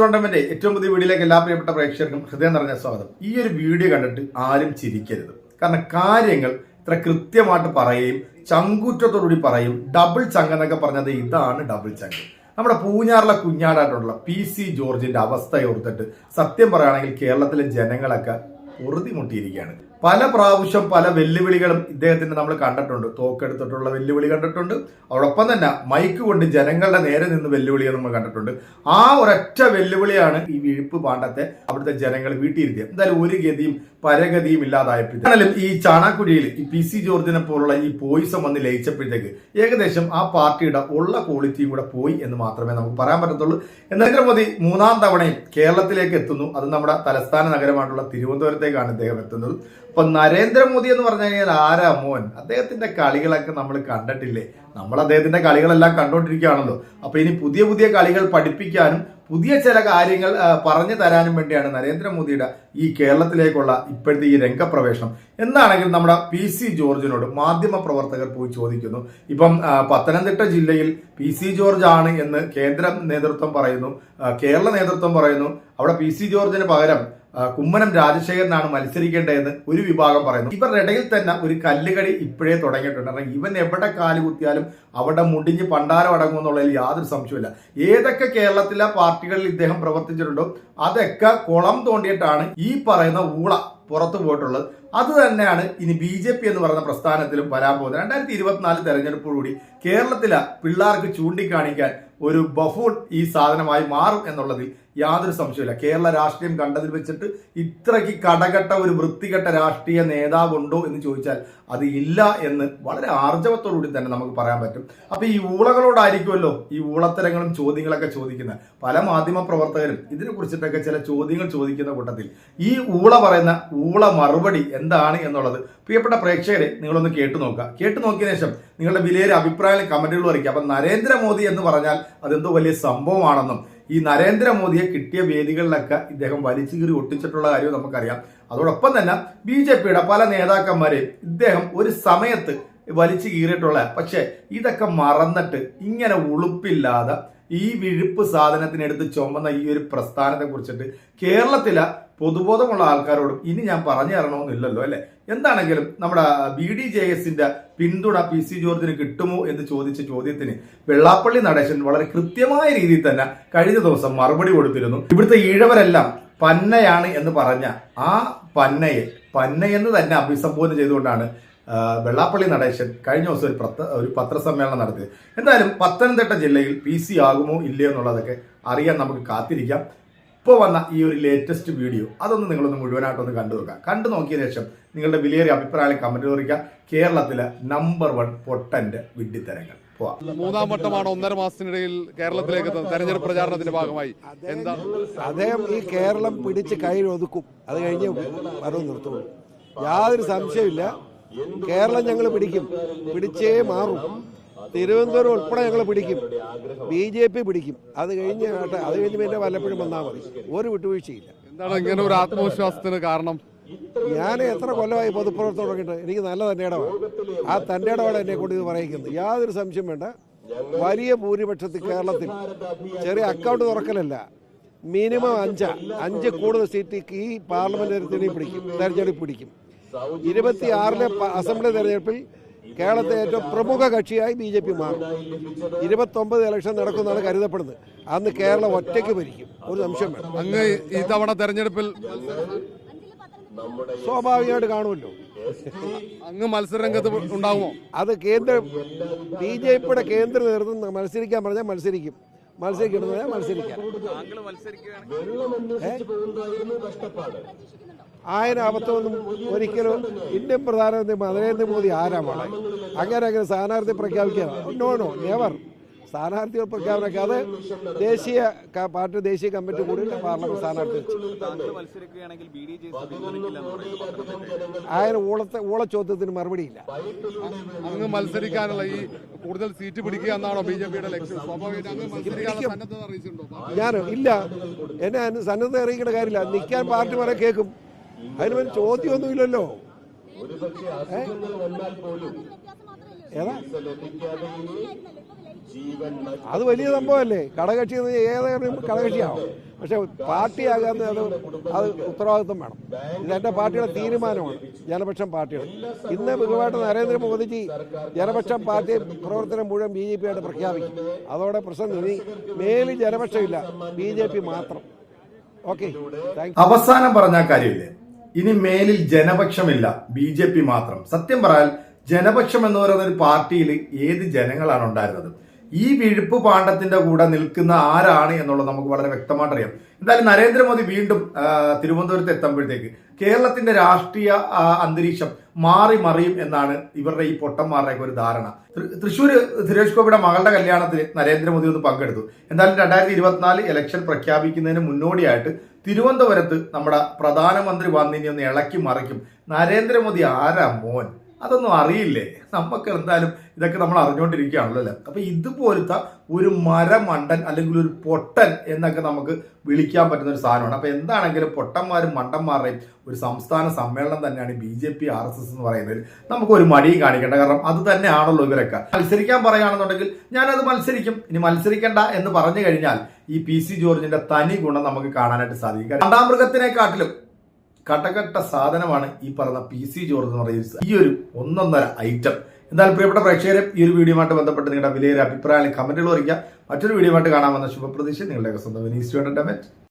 ടോണ്ടമെന്റ് ഏറ്റവും പുതിയ വീഡിയോയിലേക്ക് എല്ലാ പ്രിയപ്പെട്ട പ്രേക്ഷകർക്കും ഹൃദയം നിറഞ്ഞ സ്വാഗതം. ഈ ഒരു വീഡിയോ കണ്ടിട്ട് ആരും ചിരിക്കരുത്. കാരണം കാര്യങ്ങൾ ഇത്ര കൃത്യമായിട്ട് പറയുകയും ചങ്കൂറ്റത്തോടുകൂടി പറയും. ഡബിൾ ചങ്ക് എന്നൊക്കെ പറഞ്ഞത് ഇതാണ് ഡബിൾ ചങ്ക്. നമ്മുടെ പൂഞ്ഞാറിലെ കുഞ്ഞാടായിട്ടുള്ള പി സി ജോർജിന്റെ അവസ്ഥ ഓർത്തിട്ട് സത്യം പറയുകയാണെങ്കിൽ കേരളത്തിലെ ജനങ്ങളൊക്കെ ഉറുതി മുട്ടിയിരിക്കുകയാണ് പല പ്രാവശ്യം പല വെല്ലുവിളികളും ഇദ്ദേഹത്തിന് നമ്മൾ കണ്ടിട്ടുണ്ട്. തോക്കെടുത്തിട്ടുള്ള വെല്ലുവിളി കണ്ടിട്ടുണ്ട്. അതോടൊപ്പം തന്നെ മൈക്ക് കൊണ്ട് ജനങ്ങളുടെ നേരെ നിന്ന് വെല്ലുവിളികൾ നമ്മൾ കണ്ടിട്ടുണ്ട്. ആ ഒരൊറ്റ വെല്ലുവിളിയാണ് ഈ വിഴുപ്പ് പാണ്ഡത്തെ അവിടുത്തെ ജനങ്ങൾ വീട്ടിയിരുത്തിയത്. എന്തായാലും ഒരു ഗതിയും പരഗതിയും ഇല്ലാതായപ്പോഴത്തേക്കും. ഈ ചാണാക്കുഴിയിൽ ഈ പി സി ജോർജിനെ പോലുള്ള ഈ പോയിസം വന്ന് ലയിച്ചപ്പോഴത്തേക്ക് ഏകദേശം ആ പാർട്ടിയുടെ ഉള്ള ക്വാളിറ്റിയും കൂടെ പോയി എന്ന് മാത്രമേ നമുക്ക് പറയാൻ പറ്റത്തുള്ളൂ. നരേന്ദ്രമോദി മൂന്നാം തവണയും കേരളത്തിലേക്ക് എത്തുന്നു. അത് നമ്മുടെ തലസ്ഥാന നഗരമായിട്ടുള്ള തിരുവനന്തപുരത്തേക്കാണ് ഇദ്ദേഹം എത്തുന്നത്. അപ്പൊ നരേന്ദ്രമോദി എന്ന് പറഞ്ഞു കഴിഞ്ഞാൽ ആരാ മോൻ? അദ്ദേഹത്തിന്റെ കളികളൊക്കെ നമ്മൾ കണ്ടിട്ടില്ലേ? നമ്മൾ അദ്ദേഹത്തിന്റെ കളികളെല്ലാം കണ്ടുകൊണ്ടിരിക്കുകയാണല്ലോ അപ്പൊ ഇനി പുതിയ പുതിയ കളികൾ പഠിപ്പിക്കാനും പുതിയ ചില കാര്യങ്ങൾ പറഞ്ഞു തരാനും വേണ്ടിയാണ് നരേന്ദ്രമോദിയുടെ ഈ കേരളത്തിലേക്കുള്ള ഇപ്പോഴത്തെ ഈ രംഗപ്രവേശനം. എന്നാണെങ്കിൽ നമ്മുടെ പി സി ജോർജിനോട് മാധ്യമ പ്രവർത്തകർ പോയി ചോദിക്കുന്നു. ഇപ്പം പത്തനംതിട്ട ജില്ലയിൽ പി സി ജോർജ് ആണ് എന്ന് കേന്ദ്ര നേതൃത്വം പറയുന്നു കേരള നേതൃത്വം പറയുന്നു. അവിടെ പി സി ജോർജിന് പകരം കുമ്മനം രാജശേഖരനാണ് മത്സരിക്കേണ്ടതെന്ന് ഒരു വിഭാഗം പറയുന്നു. ഇവരുടെ ഇടയിൽ തന്നെ ഒരു കല്ലുകടി ഇപ്പോഴേ തുടങ്ങിയിട്ടുണ്ട്. കാരണം ഇവൻ എവിടെ കാൽ കുത്തിയാലും അവിടെ മുടിഞ്ഞ് പണ്ടാരം അടങ്ങും എന്നുള്ളതിൽ യാതൊരു സംശയമില്ല ഏതൊക്കെ കേരളത്തിലെ പാർട്ടികളിൽ ഇദ്ദേഹം പ്രവർത്തിച്ചിട്ടുണ്ടോ? അതൊക്കെ കുളം തോണ്ടിയിട്ടാണ് ഈ പറയുന്ന ഊള പുറത്തു പോയിട്ടുള്ളത്. അത് തന്നെയാണ് ഇനി ബി ജെ പി എന്ന് പറയുന്ന പ്രസ്ഥാനത്തിലും വരാൻ പോകുന്നത്. രണ്ടായിരത്തി ഇരുപത്തിനാല് തെരഞ്ഞെടുപ്പോടുകൂടി കേരളത്തിലെ പിള്ളേർക്ക് ചൂണ്ടിക്കാണിക്കാൻ ഒരു ബഫൂൺ ഈ സാധനമായി മാറും എന്നുള്ളതിൽ യാതൊരു സംശയമില്ല കേരള രാഷ്ട്രീയം കണ്ടതിൽ വെച്ചിട്ട് ഇത്രയ്ക്ക് കടകെട്ട ഒരു വൃത്തികെട്ട രാഷ്ട്രീയ നേതാവുണ്ടോ എന്ന് ചോദിച്ചാൽ അത് ഇല്ല എന്ന് വളരെ ആർജവത്തോടുകൂടി തന്നെ നമുക്ക് പറയാൻ പറ്റും. അപ്പൊ ഈ ഊളകളോടായിരിക്കുമല്ലോ ഈ ഊളത്തരങ്ങളും ചോദ്യങ്ങളൊക്കെ ചോദിക്കുന്നത്. പല മാധ്യമ പ്രവർത്തകരും ഇതിനെ കുറിച്ചിട്ടൊക്കെ ചില ചോദ്യങ്ങൾ ചോദിക്കുന്ന കൂട്ടത്തിൽ ഈ ഊള പറയുന്ന ഊള മറുപടി എന്താണ് എന്നുള്ളത്. പ്രിയപ്പെട്ട പ്രേക്ഷകരെ നിങ്ങളൊന്ന് കേട്ടു നോക്കുക. കേട്ടു നോക്കിയ ശേഷം നിങ്ങളുടെ വിലയേറെ അഭിപ്രായങ്ങൾ കമന്റുകൾ അറിയിക്കുക. അപ്പൊ നരേന്ദ്രമോദി എന്ന് പറഞ്ഞാൽ അതെന്തോ വലിയ സംഭവമാണെന്നും ഈ നരേന്ദ്രമോദിയെ കിട്ടിയ വേദികളിലൊക്കെ ഇദ്ദേഹം വലിച്ചു കീറി ഒട്ടിച്ചിട്ടുള്ള കാര്യം നമുക്കറിയാം. അതോടൊപ്പം തന്നെ ബി ജെ പിയുടെ പല നേതാക്കന്മാരെയും ഇദ്ദേഹം ഒരു സമയത്ത് വലിച്ചു കീറിയിട്ടുള്ള പക്ഷെ ഇതൊക്കെ മറന്നിട്ട് ഇങ്ങനെ ഉളുപ്പില്ലാതെ ഈ വിഴുപ്പ് സാധനത്തിനെടുത്ത് ചുമന്ന ഈ ഒരു പ്രസ്ഥാനത്തെ കുറിച്ചിട്ട് കേരളത്തിലെ പൊതുബോധമുള്ള ആൾക്കാരോടും ഇനി ഞാൻ പറഞ്ഞു തരണമെന്നില്ലല്ലോ അല്ലെ? എന്താണെങ്കിലും നമ്മുടെ ബി ഡി ജെ എസിന്റെ പിന്തുണ പി സി ജോർജിന് കിട്ടുമോ എന്ന് ചോദിച്ച ചോദ്യത്തിന് വെള്ളാപ്പള്ളി നടേശൻ വളരെ കൃത്യമായ രീതിയിൽ തന്നെ കഴിഞ്ഞ ദിവസം മറുപടി കൊടുത്തിരുന്നു. ഇവിടുത്തെ ഈഴവരെല്ലാം പന്നയാണ് എന്ന് പറഞ്ഞ ആ പന്നയെ പന്നയെന്ന് തന്നെ അഭിസംബോധന ചെയ്തുകൊണ്ടാണ് വെള്ളാപ്പള്ളി നടേശൻ കഴിഞ്ഞ ദിവസം ഒരു പത്ര ഒരു പത്രസമ്മേളനം നടത്തിയത് എന്തായാലും പത്തനംതിട്ട ജില്ലയിൽ പി സി ആകുമോ ഇല്ലയോ എന്നുള്ളതൊക്കെ അറിയാൻ നമുക്ക് കാത്തിരിക്കാം. ഇപ്പോൾ വന്ന ഈ ഒരു ലേറ്റസ്റ്റ് വീഡിയോ അതൊന്ന് നിങ്ങളൊന്ന് മുഴുവനായിട്ടൊന്ന് കണ്ടു നോക്കുക കണ്ടു നോക്കിയ ശേഷം നിങ്ങളുടെ വിലയേറിയ അഭിപ്രായം കമന്റ് കുറിക്കുക കേരളത്തിലെ നമ്പർ വൺ പൊട്ടന്റെ വിഡ്ഢിത്തരങ്ങൾ. മൂന്നാം വട്ടമാണ് ഒന്നര മാസത്തിനിടയിൽ കേരളത്തിലേക്ക് തെരഞ്ഞെടുപ്പ് പ്രചാരണത്തിന്റെ ഭാഗമായി. എന്താ? അദ്ദേഹം ഈ കേരളം പിടിച്ച് കയ്യിൽ ഒതുക്കും. അത് കഴിഞ്ഞ് വരവ് നിർത്തുള്ളൂ യാതൊരു സംശയമില്ല കേരളം ഞങ്ങൾ പിടിക്കും. പിടിച്ചേ മാറും. തിരുവനന്തപുരം ഉൾപ്പെടെ ഞങ്ങൾ പിടിക്കും. ബി ജെ പി പിടിക്കും. അത് കഴിഞ്ഞ് അത് കഴിഞ്ഞ് പിന്നെ വല്ലപ്പോഴും വന്നാൽ മതി. ഒരു വിട്ടുവീഴ്ചയില്ല. എന്താണ് ഇങ്ങനെ ഒരു ആത്മവിശ്വാസത്തിന് കാരണം? ഞാൻ എത്ര കൊല്ലമായി പൊതുപ്രവർത്തനം തുടങ്ങിയിട്ട് എനിക്ക് നല്ല തന്റെ ഇടമാണ് ആ തന്റെ ഇടമാണ് എന്നെ കൊണ്ട് ഇത് പറയിക്കുന്നത് യാതൊരു സംശയം വേണ്ട. വലിയ ഭൂരിപക്ഷത്തിൽ കേരളത്തിൽ ചെറിയ അക്കൗണ്ട് തുറക്കലല്ല. മിനിമം അഞ്ചാ. അഞ്ച് കൂടുതൽ സീറ്റ് ഈ പാർലമെന്റ് പിടിക്കും. തെരഞ്ഞെടുപ്പ് പിടിക്കും. ഇരുപത്തിയാറിലെ അസംബ്ലി തെരഞ്ഞെടുപ്പിൽ കേരളത്തെ ഏറ്റവും പ്രമുഖ കക്ഷിയായി ബി ജെ പി മാറും. ഇരുപത്തൊമ്പത് ഇലക്ഷൻ നടക്കുന്നതാണ് കരുതപ്പെടുന്നത്. അന്ന് കേരളം ഒറ്റയ്ക്ക് ഭരിക്കും. ഒരു സംശയം വേണം അങ്ങ് ഈ തവണ തെരഞ്ഞെടുപ്പിൽ സ്വാഭാവികമായിട്ട് കാണുമല്ലോ. അങ്ങ് മത്സരരംഗത്ത് ഉണ്ടാകുമോ അത് കേന്ദ്ര ബി ജെ പിയുടെ കേന്ദ്ര നേതൃത്വം മത്സരിക്കാൻ പറഞ്ഞാൽ മത്സരിക്കും. മത്സരിക്കണമെന്ന് മത്സരിക്കാൻ? ആയിരം അബദ്ധമൊന്നും ഒരിക്കലും ഇന്ത്യൻ പ്രധാനമന്ത്രി നരേന്ദ്രമോദി ആരാമാണ് അങ്ങനെ അങ്ങനെ സ്ഥാനാർത്ഥി പ്രഖ്യാപിക്കുക. നോ നോ നെവർ സ്ഥാനാർത്ഥികൾ പ്രഖ്യാപനമൊക്കെ അത് ദേശീയ പാർട്ടി ദേശീയ കമ്മിറ്റി കൂടി പാർലമെന്റ് സ്ഥാനാർത്ഥി ആയ ഊളത്തെ മത്സരിക്കുകയാണെങ്കിൽ ചോദ്യത്തിന് മറുപടിയില്ല അങ്ങ് മത്സരിക്കാനുള്ള ഈ കൂടുതൽ സീറ്റ് പിടിക്കുക എന്നാണോ ബി ജെ പിയുടെ ലക്ഷ്യം? ഞാൻ ഇല്ല. എന്നെ സന്നദ്ധത സന്നദ്ധ അറിയിക്കേണ്ട കാര്യമില്ല. നിൽക്കാൻ പാർട്ടി വരെ കേൾക്കും. അതിന് വേണ്ടി ചോദ്യമൊന്നുമില്ലല്ലോ? ഏതാ? അത് വലിയ സംഭവമല്ലേ? കടകക്ഷി എന്ന് ഏതെങ്കിലും ഘടകക്ഷിയാവും പക്ഷെ പാർട്ടിയാകാത്ത അത് അത് ഉത്തരവാദിത്വം വേണം. ഇത് എന്റെ പാർട്ടിയുടെ തീരുമാനമാണ്. ജനപക്ഷം പാർട്ടിയുടെ. ഇന്ന് മികവായിട്ട് നരേന്ദ്രമോദിജി ജനപക്ഷം പാർട്ടി പ്രവർത്തനം മുഴുവൻ ബി ജെ പി ആയിട്ട് പ്രഖ്യാപിക്കും അതോടെ പ്രശ്നം ഇനി മേലിൽ ജനപക്ഷമില്ല. ബി ജെ പി മാത്രം. ഓക്കെ. അവസാനം പറഞ്ഞ കാര്യമില്ല? കാര്യമില്ലേ ഇനി മേലിൽ ജനപക്ഷമില്ല ബി ജെ പി മാത്രം. സത്യം പറയാൻ ജനപക്ഷം എന്ന് പറയുന്ന ഒരു പാർട്ടിയിൽ ഏത് ജനങ്ങളാണ് ഉണ്ടായിരുന്നത്? ഈ വിഴുപ്പ് പാണ്ഡത്തിന്റെ കൂടെ നിൽക്കുന്ന ആരാണ് എന്നുള്ളത് നമുക്ക് വളരെ വ്യക്തമായിട്ട് അറിയാം എന്തായാലും നരേന്ദ്രമോദി വീണ്ടും തിരുവനന്തപുരത്ത് എത്തുമ്പോഴത്തേക്ക് കേരളത്തിന്റെ രാഷ്ട്രീയ അന്തരീക്ഷം മാറി മറിയും എന്നാണ് ഇവരുടെ ഈ പൊട്ടന്മാരുടെയൊക്കെ ഒരു ധാരണ. തൃശ്ശൂർ സുരേഷ് ഗോപിയുടെ മകളുടെ കല്യാണത്തിൽ നരേന്ദ്രമോദി ഒന്ന് പങ്കെടുത്തു. എന്തായാലും രണ്ടായിരത്തി ഇരുപത്തിനാല് ഇലക്ഷൻ പ്രഖ്യാപിക്കുന്നതിന് മുന്നോടിയായിട്ട് തിരുവനന്തപുരത്ത് നമ്മുടെ പ്രധാനമന്ത്രി വന്നിനി ഒന്ന് ഇളക്കി മറിക്കും. നരേന്ദ്രമോദി ആരാ മോൻ? അതൊന്നും അറിയില്ലേ? നമുക്ക് എന്തായാലും ഇതൊക്കെ നമ്മൾ അറിഞ്ഞുകൊണ്ടിരിക്കുകയാണല്ലോ അല്ലേ? അപ്പോൾ ഇതുപോലത്തെ ഒരു മരമണ്ടൻ അല്ലെങ്കിൽ ഒരു പൊട്ടൻ എന്നൊക്കെ നമുക്ക് വിളിക്കാൻ പറ്റുന്ന ഒരു സാധനമാണ്. അപ്പോൾ എന്താണെങ്കിലും പൊട്ടന്മാരും മണ്ടന്മാരുടെയും ഒരു സംസ്ഥാന സമ്മേളനം തന്നെയാണ് B J P R S S എന്ന് പറയുന്നത്. നമുക്ക് ഒരു മടിയും കാണിക്കേണ്ട. കാരണം അത് തന്നെയാണല്ലോ ഇവരൊക്കെ. മത്സരിക്കാൻ പറയുകയാണെന്നുണ്ടെങ്കിൽ ഞാനത് മത്സരിക്കും. ഇനി മത്സരിക്കണ്ട എന്ന് പറഞ്ഞു കഴിഞ്ഞാൽ ഈ പി സി ജോർജിന്റെ തനി ഗുണം നമുക്ക് കാണാനായിട്ട് സാധിക്കും. രണ്ടാമൃഗത്തിനെക്കാട്ടിലും കട്ടകട്ട സാധനമാണ് ഈ പറഞ്ഞ പി സി ജോർജ് എന്ന് പറയുന്ന ഈ ഒരു ഒന്നൊന്നര ഐറ്റം എന്നാൽ പ്രിയപ്പെട്ട പ്രേക്ഷകരെ ഈ ഒരു വീഡിയോയുമായിട്ട് ബന്ധപ്പെട്ട് നിങ്ങളുടെ വിലയേറെ അഭിപ്രായങ്ങൾ കമന്റുകൾ അറിയിക്കുക മറ്റൊരു വീഡിയോ വീഡിയോയുമായിട്ട് കാണാമെന്ന ശുഭപ്രതീക്ഷ നിങ്ങളുടെയൊക്കെ സ്വന്തം വിനീസ്